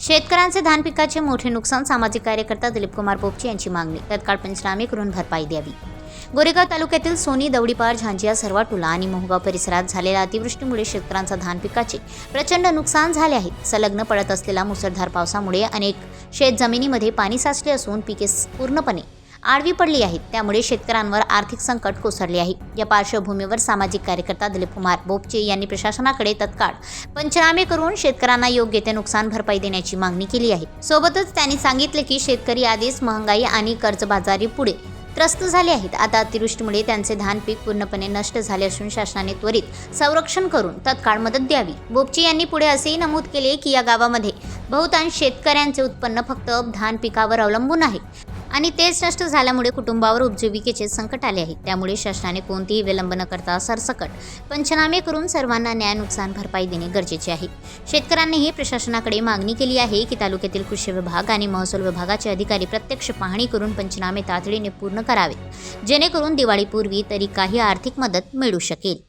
शेतकऱ्यांचे धान पिकाचे मोठे नुकसान सामाजिक कार्यकर्ता दिलीप कुमार पोपचे यांची मागणी. तत्काळ पंचनामे करून भरपाई द्यावी. गोरेगाव तालुक्यातील सोनी दवडीपार झांजिया सरवाटुला आणि मोहगाव परिसरात झालेल्या अतिवृष्टीमुळे शेतकऱ्यांचा धान पिकाचे प्रचंड नुकसान झाले आहे. संलग्न पडत असलेल्या मुसळधार पावसामुळे अनेक शेत जमिनीमध्ये पाणी साचले असून पिके पूर्णपणे आडवी पडली आहेत त्यामुळे शेतकऱ्यांवर आर्थिक संकट कोसळले आहे. या पार्श्वभूमीवर सामाजिक कार्यकर्ता दिलीप कुमार बोपचे यांनी प्रशासनाकडे तत्काळ पंचनामे करून शेतकऱ्यांना योग्य ते नुकसान भरपाई देण्याची मागणी केली आहे. सोबतच त्यांनी सांगितले की शेतकरी आधीच महागाई आणि कर्जबाजारी पुढे त्रस्त झाले आहेत. आता अतिवृष्टीमुळे त्यांचे धान पीक पूर्णपणे नष्ट झाले असून शासनाने त्वरित संरक्षण करून तत्काळ मदत द्यावी. बोपची यांनी पुढे असेही नमूद केले की या गावामध्ये बहुतांश शेतकऱ्यांचे उत्पन्न फक्त धान पिकावर अवलंबून आहे. आणि तेच नष्ट झाल्यामुळे कुटुंबावर उपजीविकेचे संकट आले आहे. त्यामुळे शासनाने कोणतीही विलंब न करता सरसकट पंचनामे करून सर्वांना न्याय नुकसान भरपाई देणे गरजेचे आहे. शेतकऱ्यांनीही प्रशासनाकडे मागणी केली आहे की तालुक्यातील कृषी विभाग आणि महसूल विभागाचे अधिकारी प्रत्यक्ष पाहणी करून पंचनामे तातडीने पूर्ण करावेत. जेणेकरून दिवाळीपूर्वी तरी काही आर्थिक मदत मिळू शकेल.